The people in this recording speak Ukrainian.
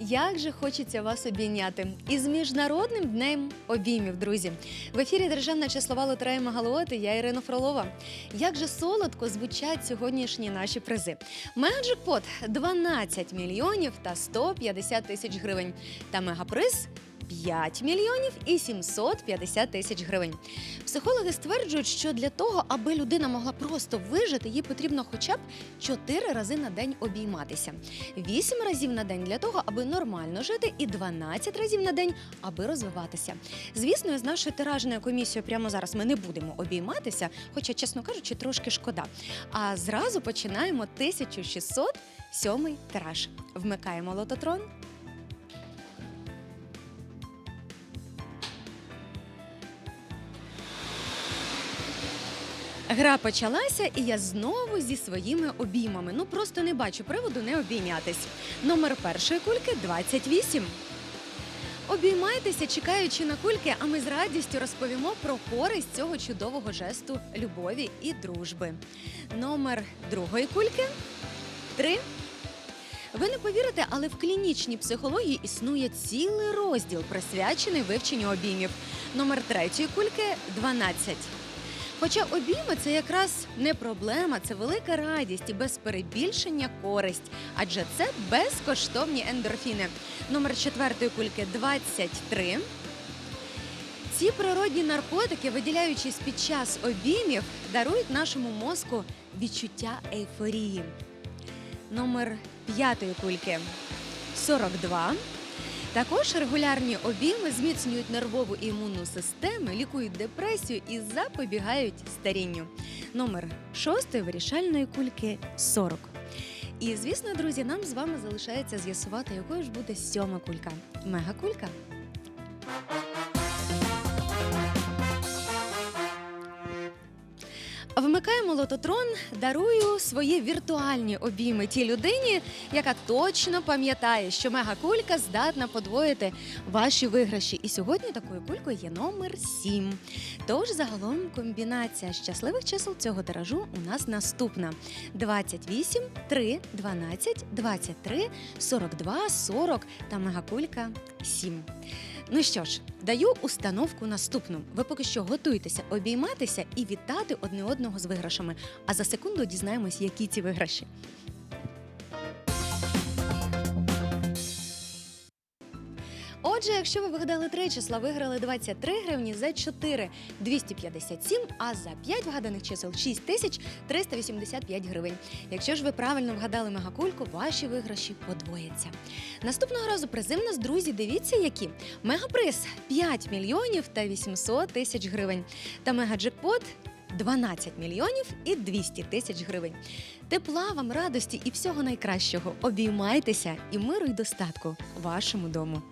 Як же хочеться вас обійняти із міжнародним днем обіймів, друзі. В ефірі Державна числова лотерея Магалоти. Я Ірина Фролова. Як же солодко звучать сьогоднішні наші призи? Мегаджекпот 12 мільйонів та 150 тисяч гривень. Та мегаприз 5 мільйонів і 750 тисяч гривень. Психологи стверджують, що для того, аби людина могла просто вижити, їй потрібно хоча б 4 рази на день обійматися, 8 разів на день для того, аби нормально жити, і 12 разів на день, аби розвиватися. Звісно, з нашою тиражною комісією прямо зараз ми не будемо обійматися, хоча, чесно кажучи, трошки шкода. А зразу починаємо 1607 тираж. Вмикаємо лототрон. Гра почалася, і я знову зі своїми обіймами. Ну просто не бачу приводу не обійнятись. Номер першої кульки 28. Обіймайтеся, чекаючи на кульки, а ми з радістю розповімо про користь цього чудового жесту любові і дружби. Номер другої кульки 3. Ви не повірите, але в клінічній психології існує цілий розділ, присвячений вивченню обіймів. Номер третьої кульки 12. Хоча обійми це якраз не проблема, це велика радість і без перебільшення користь, адже це безкоштовні ендорфіни. Номер четвертої кульки 23. Ці природні наркотики, виділяючись під час обіймів, дарують нашому мозку відчуття ейфорії. Номер п'ятої кульки 42. Також регулярні обійми зміцнюють нервову і імунну систему, лікують депресію і запобігають старінню. Номер шостої вирішальної кульки 40. І звісно, друзі, нам з вами залишається з'ясувати, якою ж буде сьома кулька. Мегакулька. Вмикаємо лототрон, дарую свої віртуальні обійми тій людині, яка точно пам'ятає, що мегакулька здатна подвоїти ваші виграші. І сьогодні такою кулькою є номер 7. Тож загалом комбінація щасливих чисел цього тиражу у нас наступна: 28, 3, 12, 23, 42, 40 та мегакулька 7. Ну що ж, даю установку наступну. Ви поки що готуйтеся обійматися і вітати одне одного з виграшами. А за секунду дізнаємось, які ці виграші. Отже, якщо ви вгадали три числа, виграли 23 гривні за 4 – 257, а за 5 вгаданих чисел 6 тисяч 385 гривень. Якщо ж ви правильно вгадали мегакульку, ваші виграші подвояться. Наступного разу призи нас, друзі, дивіться які. Мегаприз 5 мільйонів та 800 тисяч гривень. Та мегаджекпот 12 мільйонів і 200 тисяч гривень. Тепла вам, радості і всього найкращого. Обіймайтеся і миру й достатку вашому дому.